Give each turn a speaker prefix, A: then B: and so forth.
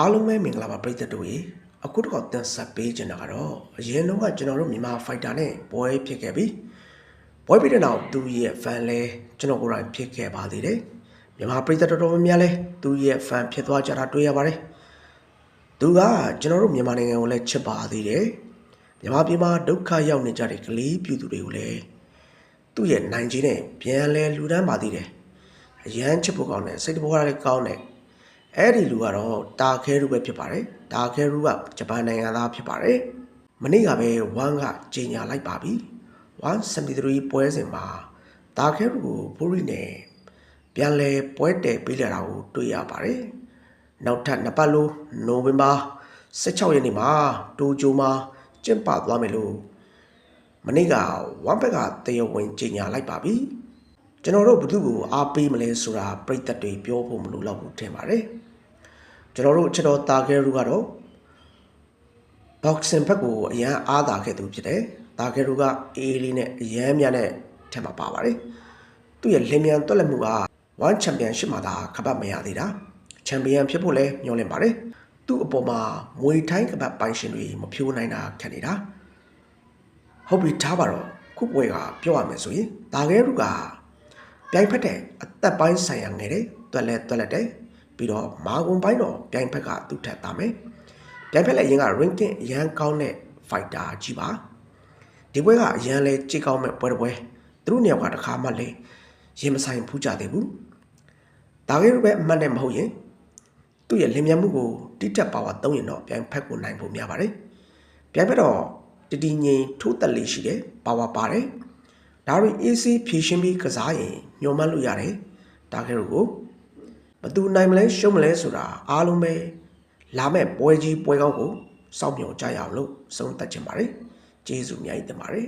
A: အားလုံးပဲမင်္ဂလာပါပရိသတ်တို့ရေအခုတော့တင်ဆက်ပေးချင်တာကတော့အရင်တော့ကကျွန်တော်တို့မြန်မာဖိုက်တာနဲ့ပွဲဖြစ်ခဲ့ပြီပွဲပြီးတဲ့နောက်သူရဲ့ fan လဲကျွန်တော်ကိုယ်တိုင်ဖြစ်ခဲ့ပါသေးတယ်မြန်မာပရိသတ်တော်တော်များများလဲသူရဲ့ fan ဖြစ်သွားကြတာတွေ့ရပါတယ်သူကကျွန်တော်တို့မြန်မာနိုင်ငံကိုလည်းချစ်ပါသေးတယ်မြန်မာပြည်မှာဒုက္ခရောက်နေကြတဲ့ကလေးပြည်သူတွေကိုလည်းသူ့ရဲ့နိုင်ခြင်းနဲ့ပြန်လဲလူဒန်းပါသေးတယ်အရန်ချစ်ဖို့ကောင်းတယ်စိတ်တဘောကလည်းကောင်းတယ် အဲ့ဒီလူကတော့တာခဲရူပဲဖြစ်ပါတယ်တာခဲရူကဂျပန်နိုင်ငံသားဖြစ်ပါတယ်မနေ့ကပဲဝမ်ကကြီးညာလိုက်ပါပြီ173ပွဲစဉ်မှာတာခဲရူကိုဘူရီနဲ့ပြန်လဲပွဲတည်ပေးလာတာကိုတွေ့ရပါတယ်နောက်ထပ်နှစ်ပတ်လို့နိုဝင်ဘာ16ရက်နေ့မှာတိုကျိုမှာကျင်းပသွားမယ်လို့မနေ့ကဝမ်ဘက်ကတရဝင်ကြီးညာလိုက်ပါပြီကျွန်တော်တို့ဘယ်သူကိုအားပေးမလဲဆိုတာပြိတ္တတွေပြောဖို့မလိုတော့ဘူးထင်ပါတယ် ကျွန်တော်တို့ချက်တော်တာခဲရူကတော့ boxing ဘက်ကိုအရန်အားသာခဲ့သူဖြစ်တယ်။တာခဲရူကအေးလေးနဲ့အရန်များနဲ့ထက်မှာပါပါတယ်။သူ့ရဲ့လင်မြန်တွက်လက်မှုက1 championship မှာသာခပတ်မရသေးတာ။ champion ဖြစ်ဖို့လည်းမျှော်လင့်ပါတယ်။သူ့အပေါ်မှာမွေထိုင်းကပတ်ပိုင်ရှင်တွေမဖြိုးနိုင်တာခက်နေတာ။ဟုတ်ပြီထားပါတော့ခုပွဲကပြောရမယ်ဆိုရင်တာခဲရူကပြိုင်ဖက်တဲ့အသက်ပိုင်းဆိုင်ရာငယ်တယ်တွက်လဲတွက်လက်တယ် ပြီးတော့မာကွန်ပိုင်းတော့ပြိုင်ဖက်ကသူ့ထက်သားမယ်ပြိုင်ဖက်လည်းအရင်က ranking အရန်ကောင်းတဲ့ fighter ကြီးပါဒီပွဲကအရန်လဲကြိတ်ကောင်းမဲ့ပွဲတစ်ပွဲသူတို့နေရာကတစ်ခါမှလဲရင်မဆိုင်ဖူးကြသေးဘူးဒါကြိပဲအမှတ်နဲ့မဟုတ်ရင်သူ့ရဲ့လင်မြန်မှုကိုတိတက်ပါဝါသုံးရင်တော့ပြိုင်ဖက်ကိုနိုင်ဖို့များပါတယ်ပြိုင်ဖက်တော့တတိငိမ်ထိုးတက်လေးရှိတယ်ပါဝါပါတယ်ဒါရီ AC ဖြည့်ရှင်းပြီးကစားရင်ညှော်မှန်းလို့ရတယ်ဒါခဲတို့ကို ဘသူနိုင်မလဲရှုံးမလဲဆိုတာအားလုံးပဲလာမဲ့ပွဲကြီးပွဲကောင်းကိုစောင့်မျှော်ကြရအောင်လို့ဆုံးသက်ချင်ပါတယ်ကျေးဇူးအများကြီးတင်ပါတယ်